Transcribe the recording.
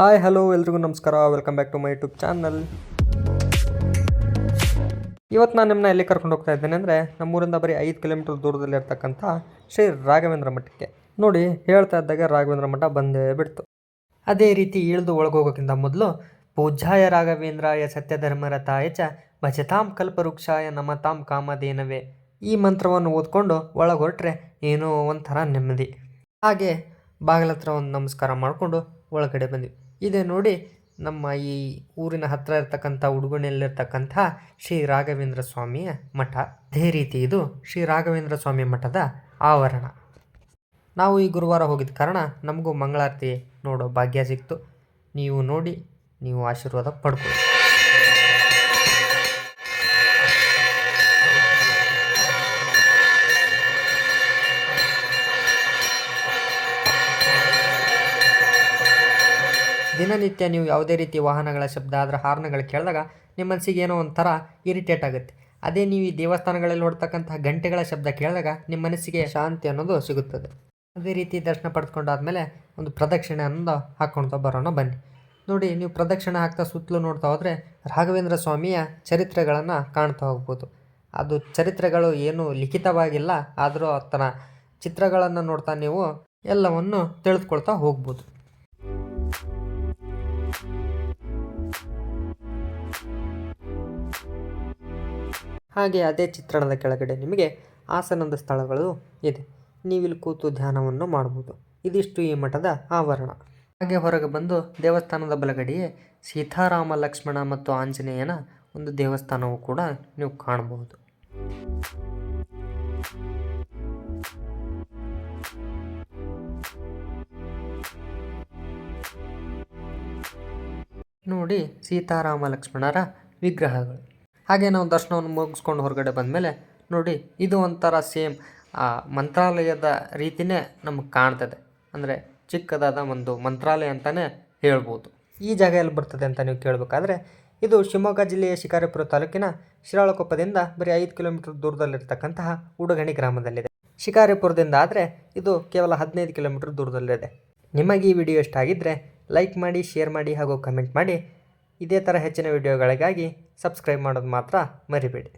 Hi hello ಎಲ್ರಿಗೂ ನಮಸ್ಕಾರ. Welcome back to my YouTube channel ಇವತ್ತು ನಾನು ನಿಮ್ಮನ್ನ ಎಲ್ಲಿ ಕರ್ಕೊಂಡು ಹೋಗ್ತಾ ಇದ್ದೇನೆ ಅಂದರೆ ನಮ್ಮೂರಿಂದ ಬರೀ ಐದು ಕಿಲೋಮೀಟರ್ ದೂರದಲ್ಲಿರ್ತಕ್ಕಂಥ ಶ್ರೀ ರಾಘವೇಂದ್ರ ಮಠಕ್ಕೆ. ನೋಡಿ, ಹೇಳ್ತಾ ಇದ್ದಾಗ ರಾಘವೇಂದ್ರ ಮಠ ಬಂದೇ ಬಿಡ್ತು. ಅದೇ ರೀತಿ ಇಳಿದು ಒಳಗೋಗೋಕ್ಕಿಂತ ಮೊದಲು, ಪೂಜ್ಯಾಯ ರಾಘವೇಂದ್ರಾಯ ಸತ್ಯಧರ್ಮರತಾಯ ಚ ಭಜತಾಂ ಕಲ್ಪವೃಕ್ಷಾಯ ನಮತಾಂ ಕಾಮಧೇನವೇ. ಈ ಮಂತ್ರವನ್ನು ಓದ್ಕೊಂಡು ಒಳಗೆ ಹೊರಟ್ರೆ ಏನೋ ಒಂಥರ ನೆಮ್ಮದಿ. ಹಾಗೆ ಬಾಗಿಲತ್ರ ಒಂದು ನಮಸ್ಕಾರ ಮಾಡಿಕೊಂಡು ಒಳಗಡೆ ಬಂದ್ವಿ. ಇದೇ ನೋಡಿ. ನಮ್ಮ ಈ ಊರಿನ ಹತ್ತಿರ ಇರ್ತಕ್ಕಂಥ ಉಡುಗೊಣೆಯಲ್ಲಿರ್ತಕ್ಕಂಥ ಶ್ರೀ ರಾಘವೇಂದ್ರ ಸ್ವಾಮಿಯ ಮಠ. ಅದೇ ರೀತಿ ಇದು ಶ್ರೀ ರಾಘವೇಂದ್ರ ಸ್ವಾಮಿ ಮಠದ ಆವರಣ. ನಾವು ಈ ಗುರುವಾರ ಹೋಗಿದ್ದ ಕಾರಣ ನಮಗೂ ಮಂಗಳಾರತಿ ನೋಡೋ ಭಾಗ್ಯ ಸಿಕ್ತು. ನೀವು ನೋಡಿ, ನೀವು ಆಶೀರ್ವಾದ ಪಡ್ಕೊಳ್ಳಿ. ದಿನನಿತ್ಯ ನೀವು ಯಾವುದೇ ರೀತಿ ವಾಹನಗಳ ಶಬ್ದ ಅದರ ಹಾರ್ನ್ಗಳು ಕೇಳಿದಾಗ ನಿಮ್ಮ ಮನಸ್ಸಿಗೆ ಏನೋ ಒಂಥರ ಇರಿಟೇಟ್ ಆಗುತ್ತೆ. ಅದೇ ನೀವು ಈ ದೇವಸ್ಥಾನಗಳಲ್ಲಿ ಹೊಡ್ತಕ್ಕಂತಹ ಗಂಟೆಗಳ ಶಬ್ದ ಕೇಳಿದಾಗ ನಿಮ್ಮ ಮನಸ್ಸಿಗೆ ಶಾಂತಿ ಅನ್ನೋದು ಸಿಗುತ್ತದೆ. ಅದೇ ರೀತಿ ದರ್ಶನ ಪಡೆದುಕೊಂಡಾದ್ಮೇಲೆ ಒಂದು ಪ್ರದಕ್ಷಿಣೆ ಅನ್ನೋದು ಹಾಕ್ಕೊಳ್ತಾ ಬರೋಣ ಬನ್ನಿ. ನೋಡಿ, ನೀವು ಪ್ರದಕ್ಷಿಣೆ ಹಾಕ್ತಾ ಸುತ್ತಲೂ ನೋಡ್ತಾ ಹೋದರೆ ರಾಘವೇಂದ್ರ ಸ್ವಾಮಿಯ ಚರಿತ್ರೆಗಳನ್ನು ಕಾಣ್ತಾ ಹೋಗ್ಬೋದು. ಅದು ಚರಿತ್ರೆಗಳು ಏನು ಲಿಖಿತವಾಗಿಲ್ಲ, ಆದರೂ ಆತನ ಚಿತ್ರಗಳನ್ನು ನೋಡ್ತಾ ನೀವು ಎಲ್ಲವನ್ನು ತಿಳಿದುಕೊಳ್ತಾ ಹೋಗ್ಬೋದು. ಹಾಗೆ ಅದೇ ಚಿತ್ರಣದ ಕೆಳಗಡೆ ನಿಮಗೆ ಆಸನದ ಸ್ಥಳಗಳು ಇದೆ. ನೀವಿಲ್ಲಿ ಕೂತು ಧ್ಯಾನವನ್ನು ಮಾಡ್ಬೋದು ಇದಿಷ್ಟು ಈ ಮಠದ ಆವರಣ. ಹಾಗೆ ಹೊರಗೆ ಬಂದು ದೇವಸ್ಥಾನದ ಬಲಗಡೆಯೇ ಸೀತಾರಾಮ, ಲಕ್ಷ್ಮಣ ಮತ್ತು ಆಂಜನೇಯನ ಒಂದು ದೇವಸ್ಥಾನವು ಕೂಡ ನೀವು ಕಾಣಬಹುದು. ನೋಡಿ ಸೀತಾರಾಮ, ಲಕ್ಷ್ಮಣರ ವಿಗ್ರಹಗಳು. ಹಾಗೆ ನಾವು ದರ್ಶನವನ್ನು ಮುಗಿಸ್ಕೊಂಡು ಹೊರಗಡೆ ಬಂದಮೇಲೆ ನೋಡಿ, ಇದು ಒಂಥರ ಸೇಮ್ ಮಂತ್ರಾಲಯದ ರೀತಿಯೇ ನಮಗೆ ಕಾಣ್ತದೆ. ಅಂದರೆ ಚಿಕ್ಕದಾದ ಒಂದು ಮಂತ್ರಾಲಯ ಅಂತಲೇ ಹೇಳ್ಬೋದು. ಈ ಜಾಗ ಎಲ್ಲಿ ಬರ್ತದೆ ಅಂತ ನೀವು ಕೇಳಬೇಕಾದ್ರೆ, ಇದು ಶಿವಮೊಗ್ಗ ಜಿಲ್ಲೆಯ ಶಿಕಾರಿಪುರ ತಾಲೂಕಿನ ಶಿರಾಳಕೊಪ್ಪದಿಂದ ಬರೀ ಐದು ಕಿಲೋಮೀಟರ್ ದೂರದಲ್ಲಿರ್ತಕ್ಕಂತಹ ಉಡುಗಣಿ ಗ್ರಾಮದಲ್ಲಿದೆ. ಶಿಕಾರಿಪುರದಿಂದ ಆದರೆ ಇದು ಕೇವಲ ಹದಿನೈದು ಕಿಲೋಮೀಟರ್ ದೂರದಲ್ಲಿದೆ. ನಿಮಗೆ ಈ ವಿಡಿಯೋ ಇಷ್ಟ ಆಗಿದ್ದರೆ ಲೈಕ್ ಮಾಡಿ, ಶೇರ್ ಮಾಡಿ ಹಾಗೂ ಕಮೆಂಟ್ ಮಾಡಿ. ಇದೇ ಥರ ಹೆಚ್ಚಿನ ವಿಡಿಯೋಗಳಿಗಾಗಿ ಸಬ್ಸ್ಕ್ರೈಬ್ ಮಾಡೋದು ಮಾತ್ರ ಮರಿಬೇಡಿ.